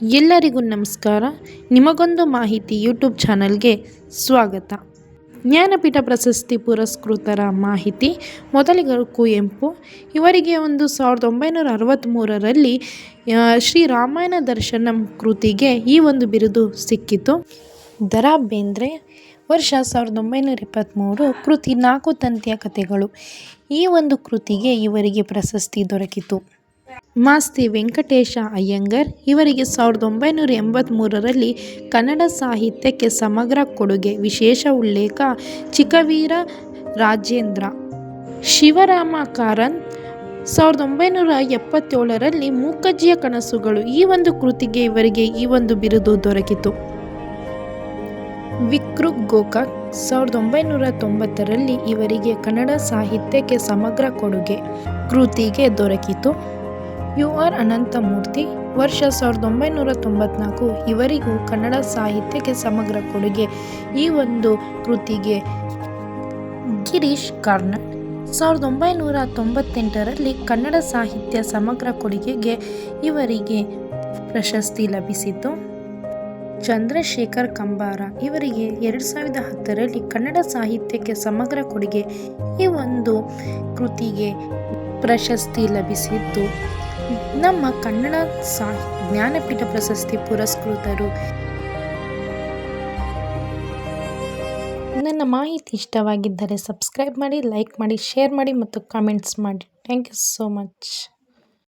ಎಲ್ಲರಿಗೂ ನಮಸ್ಕಾರ. ನಿಮಗೊಂದು ಮಾಹಿತಿ ಯೂಟ್ಯೂಬ್ ಚಾನಲ್ಗೆ ಸ್ವಾಗತ. ಜ್ಞಾನಪೀಠ ಪ್ರಶಸ್ತಿ ಪುರಸ್ಕೃತರ ಮಾಹಿತಿ, ಮೊದಲಿಗರು ಕುವೆಂಪು ಇವರಿಗೆ ಒಂದು ಸಾವಿರದ ಒಂಬೈನೂರ ಅರವತ್ತ್ಮೂರರಲ್ಲಿ ಶ್ರೀ ರಾಮಾಯಣ ದರ್ಶನಂ ಕೃತಿಗೆ ಈ ಒಂದು ಬಿರುದು ಸಿಕ್ಕಿತು. ದರಾ ಬೇಂದ್ರೆ ವರ್ಷ ಸಾವಿರದ ಒಂಬೈನೂರ ಇಪ್ಪತ್ತ್ಮೂರು ಕೃತಿ ನಾಲ್ಕು ತಂತಿಯ ಕಥೆಗಳು. ಈ ಒಂದು ಕೃತಿಗೆ ಇವರಿಗೆ ಪ್ರಶಸ್ತಿ ದೊರಕಿತು. ಮಾಸ್ತಿ ವೆಂಕಟೇಶ ಅಯ್ಯಂಗರ್ ಇವರಿಗೆ ಸಾವಿರದ ಒಂಬೈನೂರ ಎಂಬತ್ತ್ಮೂರರಲ್ಲಿ ಕನ್ನಡ ಸಾಹಿತ್ಯಕ್ಕೆ ಸಮಗ್ರ ಕೊಡುಗೆ, ವಿಶೇಷ ಉಲ್ಲೇಖ ಚಿಕ್ಕವೀರ ರಾಜೇಂದ್ರ. ಶಿವರಾಮ ಕಾರಂತ್ ಸಾವಿರದ ಒಂಬೈನೂರ ಎಪ್ಪತ್ತೇಳರಲ್ಲಿ ಮೂಕಜ್ಜಿಯ ಕನಸುಗಳು ಈ ಒಂದು ಕೃತಿಗೆ ಇವರಿಗೆ ಈ ಒಂದು ಬಿರುದು ದೊರಕಿತು. ವಿಕ್ರು ಗೋಕಾಕ್ ಸಾವಿರದ ಒಂಬೈನೂರ ತೊಂಬತ್ತರಲ್ಲಿ ಇವರಿಗೆ ಕನ್ನಡ ಸಾಹಿತ್ಯಕ್ಕೆ ಸಮಗ್ರ ಕೊಡುಗೆ ಕೃತಿಗೆ ದೊರಕಿತು. ಯು ಆರ್ ಅನಂತಮೂರ್ತಿ, ವರ್ಷ ಸಾವಿರದ ಒಂಬೈನೂರ ತೊಂಬತ್ನಾಲ್ಕು ಇವರಿಗೂ ಕನ್ನಡ ಸಾಹಿತ್ಯಕ್ಕೆ ಸಮಗ್ರ ಕೊಡುಗೆ. ಈ ಒಂದು ಕೃತಿಗೆ ಗಿರೀಶ್ ಕಾರ್ನಾಡ್ ಸಾವಿರದ ಒಂಬೈನೂರ ತೊಂಬತ್ತೆಂಟರಲ್ಲಿ ಕನ್ನಡ ಸಾಹಿತ್ಯ ಸಮಗ್ರ ಕೊಡುಗೆಗೆ ಇವರಿಗೆ ಪ್ರಶಸ್ತಿ ಲಭಿಸಿತು. ಚಂದ್ರಶೇಖರ್ ಕಂಬಾರ ಇವರಿಗೆ ಎರಡು ಸಾವಿರದ ಹತ್ತರಲ್ಲಿ ಕನ್ನಡ ಸಾಹಿತ್ಯಕ್ಕೆ ಸಮಗ್ರ ಕೊಡುಗೆ. ಈ ಒಂದು ಕೃತಿಗೆ ಪ್ರಶಸ್ತಿ ಲಭಿಸಿದ್ದು ನಮ್ಮ ಕನ್ನಡ ಸಾಹಿ, ಜ್ಞಾನಪೀಠ ಪ್ರಶಸ್ತಿ ಪುರಸ್ಕೃತರು. ನನ್ನ ಮಾಹಿತಿ ಇಷ್ಟವಾಗಿದ್ದರೆ ಸಬ್ಸ್ಕ್ರೈಬ್ ಮಾಡಿ, ಲೈಕ್ ಮಾಡಿ, ಶೇರ್ ಮಾಡಿ ಮತ್ತು ಕಾಮೆಂಟ್ಸ್ ಮಾಡಿ. Thank you so much.